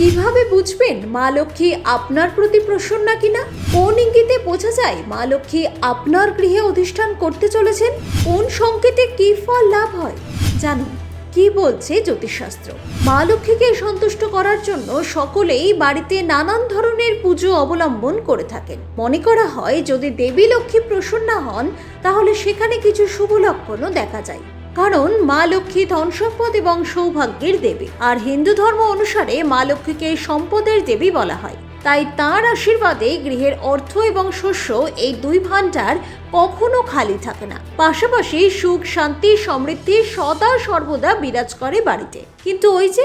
কীভাবে বুঝবেন মা লক্ষ্মী আপনার প্রতি প্রসন্না কিনা? কোন ইঙ্গিতে বোঝা যায় মা লক্ষ্মী আপনার গৃহে অধিষ্ঠান করতে চলেছেন? কোন সংকেতে কি ফল লাভ হয়? জানুন, কি বলছে জ্যোতিষশাস্ত্র? মা লক্ষ্মীকে সন্তুষ্ট করার জন্য সকলেই বাড়িতে নানান ধরনের পুজো অবলম্বন করে থাকেন। মনে করা হয় যদি দেবী লক্ষ্মী প্রসন্না হন, তাহলে সেখানে কিছু শুভ লক্ষণও দেখা যায়। কারণ মা লক্ষ্মী ধন সম্পদ এবং সৌভাগ্যের দেবী। আর হিন্দু ধর্ম অনুসারে মা লক্ষ্মীকে সম্পদের দেবী বলা হয়। তাই তার আশীর্বাদে গৃহের অর্থ এবং শস্য এই দুই ভাণ্ডার কখনো খালি থাকে না। পাশাপাশি সুখ, শান্তি, সমৃদ্ধি সদা সর্বদা বিরাজ করে বাড়িতে। কিন্তু ওই যে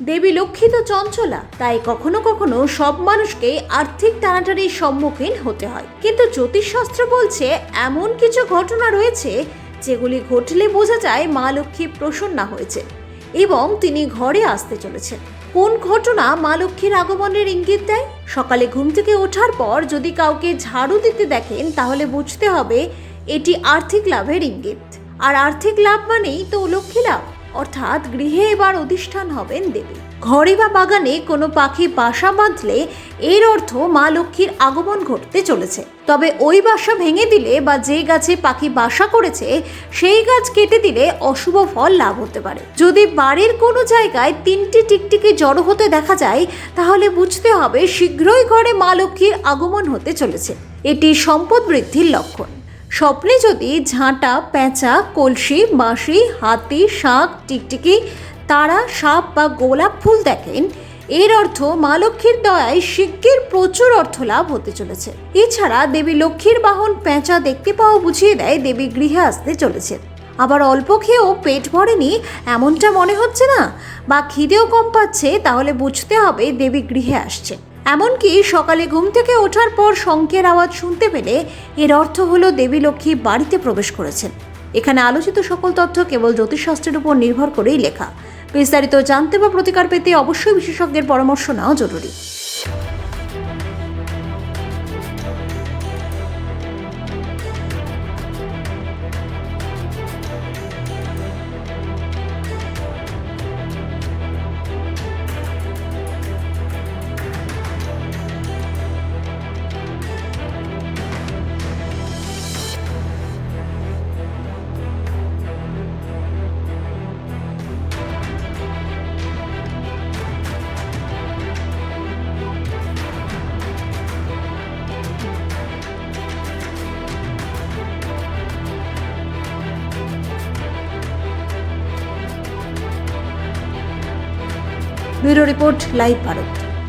দেবী লক্ষ্মী তো চঞ্চলা, তাই কখনো কখনো সব মানুষকে আর্থিক টানাটানির সম্মুখীন হতে হয়। কিন্তু জ্যোতিষশাস্ত্র বলছে, এমন কিছু ঘটনা রয়েছে যেগুলি ঘটলে বোঝা যায় মা লক্ষ্মী প্রসন্না হয়েছে এবং তিনি ঘরে আসতে চলেছেন। কোন ঘটনা মা লক্ষ্মীর আগমনের ইঙ্গিত দেয়? সকালে ঘুম থেকে ওঠার পর যদি কাউকে ঝাড়ু দিতে দেখেন, তাহলে বুঝতে হবে এটি আর্থিক লাভের ইঙ্গিত। আর আর্থিক লাভ মানেই তো লক্ষ্মী লাভ। অর্থাৎ গৃহে এবার অধিষ্ঠান হবেন দেবী। ঘরে বা বাগানে কোনো পাখি বাসা বাঁধলে এর অর্থ মা লক্ষ্মীর আগমন ঘটতে চলেছে। তবে ওই বাসা ভেঙে দিলে বা যে গাছে পাখি বাসা করেছে, সেই গাছ কেটে দিলে অশুভ ফল লাভ হতে পারে। যদি বাড়ির কোনো জায়গায় তিনটি টিকটিকি জড়ো হতে দেখা যায়, তাহলে বুঝতে হবে শীঘ্রই ঘরে মা লক্ষ্মীর আগমন হতে চলেছে। এটি সম্পদ বৃদ্ধির লক্ষণ। স্বপ্নে যদি ঝাঁটা, পেঁচা, কলসি, বাঁশি, হাতি, শাঁখ, টিকটিকি, তারা, সাপ বা গোলাপ ফুল দেখেন, এর অর্থ মা লক্ষ্মীর দয়ায় শিগগির প্রচুর অর্থ লাভ হতে চলেছে। এছাড়া দেবী লক্ষ্মীর বাহন পেঁচা দেখতে পাওয়া বুঝিয়ে দেয় দেবী গৃহে আসতে চলেছে। আবার অল্প খেয়েও পেট ভরেনি, এমনটা মনে হচ্ছে না? বা খিদেও কম পাচ্ছে, তাহলে বুঝতে হবে দেবী গৃহে আসছে এমনকি সকালে ঘুম থেকে ওঠার পর শঙ্কের আওয়াজ শুনতে পেলে এর অর্থ হলো দেবী লক্ষ্মী বাড়িতে প্রবেশ করেছেন। এখানে আলোচিত সকল তথ্য কেবল জ্যোতিষশাস্ত্রের উপর নির্ভর করেই লেখা। বিস্তারিত জানতে বা প্রতিকার পেতে অবশ্যই বিশেষজ্ঞের পরামর্শ নেওয়া জরুরি। Bureau report live Bharat.